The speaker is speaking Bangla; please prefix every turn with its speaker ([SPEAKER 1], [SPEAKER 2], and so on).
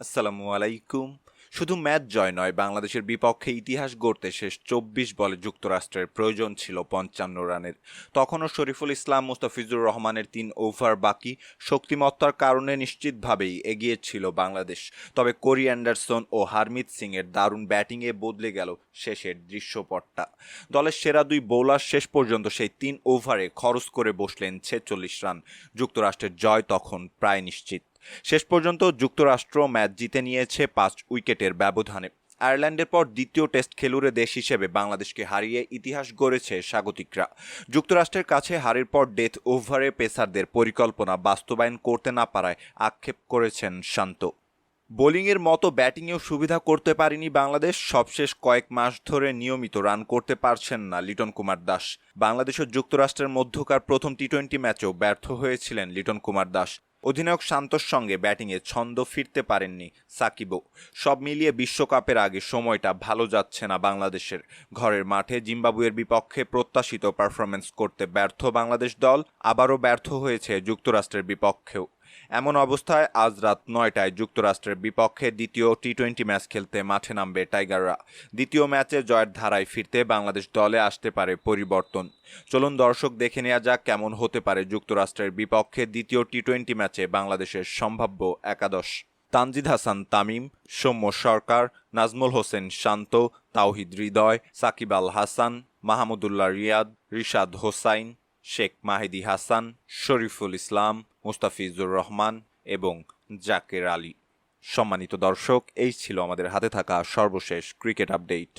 [SPEAKER 1] আসসালামু আলাইকুম। শুধু ম্যাচ জয় নয়, বাংলাদেশের বিপক্ষে ইতিহাস গড়তে শেষ চব্বিশ বলে যুক্তরাষ্ট্রের প্রয়োজন ছিল পঞ্চান্ন রানের। তখনও শরীফুল ইসলাম, মুস্তাফিজুর রহমানের তিন ওভার বাকি, শক্তিমত্তার কারণে নিশ্চিতভাবেই এগিয়ে ছিল বাংলাদেশ। তবে কোরি অ্যান্ডারসন ও হারমিত সিংয়ের দারুণ ব্যাটিংয়ে বদলে গেল শেষের দৃশ্যপটটা। দলের সেরা দুই বোলার শেষ পর্যন্ত সেই তিন ওভারে খরচ করে বসলেন ছেচল্লিশ রান। যুক্তরাষ্ট্রের জয় তখন প্রায় নিশ্চিত। শেষ পর্যন্ত যুক্তরাষ্ট্র ম্যাচ জিতে নিয়েছে পাঁচ উইকেটের ব্যবধানে। আয়ারল্যান্ডের পর দ্বিতীয় টেস্ট খেলুড়ে দেশ হিসেবে বাংলাদেশকে হারিয়ে ইতিহাস গড়েছে স্বাগতিকরা। যুক্তরাষ্ট্রের কাছে হারের পর ডেথ ওভারে পেসারদের পরিকল্পনা বাস্তবায়ন করতে না পারায় আক্ষেপ করেছেন শান্ত। বোলিংয়ের মতো ব্যাটিংয়েও সুবিধা করতে পারেনি বাংলাদেশ। সবশেষ কয়েক মাস ধরে নিয়মিত রান করতে পারছেন না লিটন কুমার দাস। বাংলাদেশ ও যুক্তরাষ্ট্রের মধ্যকার প্রথম টি টোয়েন্টি ম্যাচেও ব্যর্থ হয়েছিলেন লিটন কুমার দাস। অধিনায়ক শান্তর সঙ্গে ব্যাটিংয়ে ছন্দ ফিরতে পারেননি সাকিবও। সব মিলিয়ে বিশ্বকাপের আগে সময়টা ভালো যাচ্ছে না বাংলাদেশের। ঘরের মাঠে জিম্বাবুয়ের বিপক্ষে প্রত্যাশিত পারফরমেন্স করতে ব্যর্থ বাংলাদেশ দল, আবারও ব্যর্থ হয়েছে যুক্তরাষ্ট্রের বিপক্ষেও। এমন অবস্থায় আজ রাত নয়টায় যুক্তরাষ্ট্রের বিপক্ষে দ্বিতীয় টি টোয়েন্টি ম্যাচ খেলতে মাঠে নামবে টাইগাররা। দ্বিতীয় ম্যাচে জয়ের ধারায় ফিরতে বাংলাদেশ দলে আসতে পারে পরিবর্তন। চলুন দর্শক দেখে নেওয়া যাক কেমন হতে পারে যুক্তরাষ্ট্রের বিপক্ষে দ্বিতীয় টি টোয়েন্টি ম্যাচে বাংলাদেশের সম্ভাব্য একাদশ। তানজিদ হাসান, তামিম, সৌম্য সরকার, নাজমুল হোসেন শান্ত, তাওহিদ হৃদয়, সাকিব আল হাসান, মাহমুদুল্লাহ রিয়াদ, রিশাদ হোসাইন শেখ মাহিদি হাসান, শরীফুল ইসলাম, মুস্তাফিজুর রহমান এবং জাকের আলী। সম্মানিত দর্শক, এই ছিল আমাদের হাতে থাকা সর্বশেষ ক্রিকেট আপডেট।